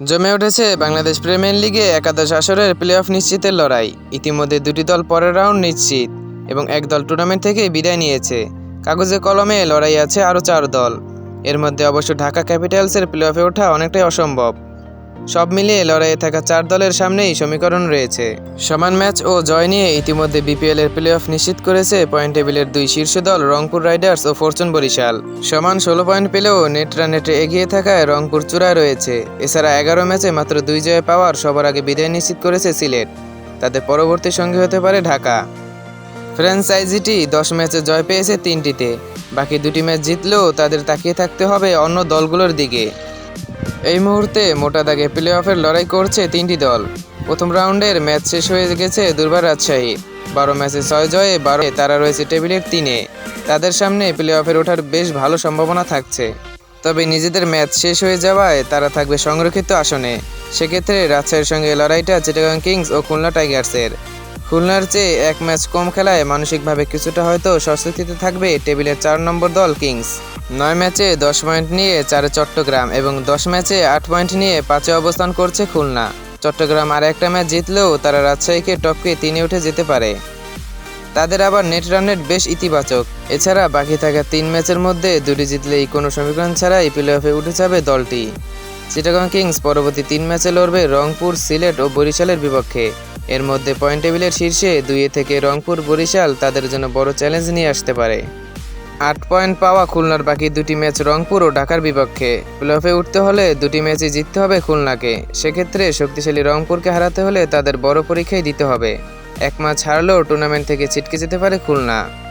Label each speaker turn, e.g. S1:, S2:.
S1: জমে উঠেছে বাংলাদেশ প্রিমিয়ার লিগে একাদশ আসরের প্লে অফ নিশ্চিতের লড়াই। ইতিমধ্যে দুটি দল পরের রাউন্ড নিশ্চিত এবং এক দল টুর্নামেন্ট থেকে বিদায় নিয়েছে। কাগজে কলমে লড়াই আছে আরও চার দল। এর মধ্যে অবশ্য ঢাকা ক্যাপিটালসের প্লে অফে ওঠা অনেকটাই অসম্ভব। সব মিলিয়ে লড়াইয়ে থাকা চার দলের সামনেই সমীকরণ রয়েছে। সমান ম্যাচ ও জয় নিয়ে ইতিমধ্যে বিপিএল এর প্লে অফ নিশ্চিত করেছে পয়েন্ট টেবিলের দুই শীর্ষ দল রংপুর রাইডার্স ও ফরচুন বরিশাল। সমান ষোলো পয়েন্ট পেলেও নেট রানেটে এগিয়ে থাকায় রংপুর চূড়ায় রয়েছে। এছাড়া এগারো ম্যাচে মাত্র দুই জয় পাওয়ার সবার আগে বিদায় নিশ্চিত করেছে সিলেট। তাদের পরবর্তী সঙ্গী হতে পারে ঢাকা। ফ্র্যাঞ্চাইজিটি দশ ম্যাচে জয় পেয়েছে তিনটিতে। বাকি দুটি ম্যাচ জিতলেও তাদের তাকিয়ে থাকতে হবে অন্য দলগুলোর দিকে। এই মুহূর্তে মোটা দাগে প্লে অফের লড়াই করছে তিনটি দল। প্রথম রাউন্ডের ম্যাচ শেষ হয়ে গেছে দুর্বার রাজশাহী। বারো ম্যাচে ছয় জয়ে বারো তারা রয়েছে টেবিলের তিনে। তাদের সামনে প্লে অফের ওঠার বেশ ভালো সম্ভাবনা থাকছে। তবে নিজেদের ম্যাচ শেষ হয়ে যাওয়ায় তারা থাকবে সংরক্ষিত আসনে। সেক্ষেত্রে রাজশাহীর সঙ্গে লড়াইটা চিটাগাং কিংস ও খুলনা টাইগার্সের খুলনার চেয়ে এক ম্যাচ কম খেলায় মানসিকভাবে কিছুটা হয়তো স্বস্তিতে থাকবে টেবিলের চার নম্বর দল কিংস। নয় ম্যাচে দশ পয়েন্ট নিয়ে চারে চট্টগ্রাম এবং দশ ম্যাচে আট পয়েন্ট নিয়ে পাঁচে অবস্থান করছে খুলনা। চট্টগ্রাম আর একটা ম্যাচ জিতলেও তারা রাজশাহীকে টপকে তিনে উঠে যেতে পারে। তাদের আবার নেট রান রেট বেশ ইতিবাচক। এছাড়া বাকি থাকা তিন ম্যাচের মধ্যে দুটি জিতলেই কোনো সমীকরণ ছাড়াই প্লে অফে উঠে যাবে দলটি। চিটাগং কিংস পরবর্তী তিন ম্যাচে লড়বে রংপুর, সিলেট ও বরিশালের বিপক্ষে। এর মধ্যে পয়েন্ট টেবিলের শীর্ষে দুইয়ে থেকে রংপুর, বরিশাল তাদের জন্য বড় চ্যালেঞ্জ নিয়ে আসতে পারে। আট পয়েন্ট পাওয়া খুলনার বাকি দুটি ম্যাচ রংপুর ও ঢাকার বিপক্ষে। প্লফে উঠতে হলে দুটি ম্যাচই জিততে হবে খুলনাকে। সেক্ষেত্রে শক্তিশালী রংপুরকে হারাতে হলে তাদের বড় পরীক্ষাই দিতে হবে। এক ম্যাচ হারলেও টুর্নামেন্ট থেকে ছিটকে যেতে পারে খুলনা।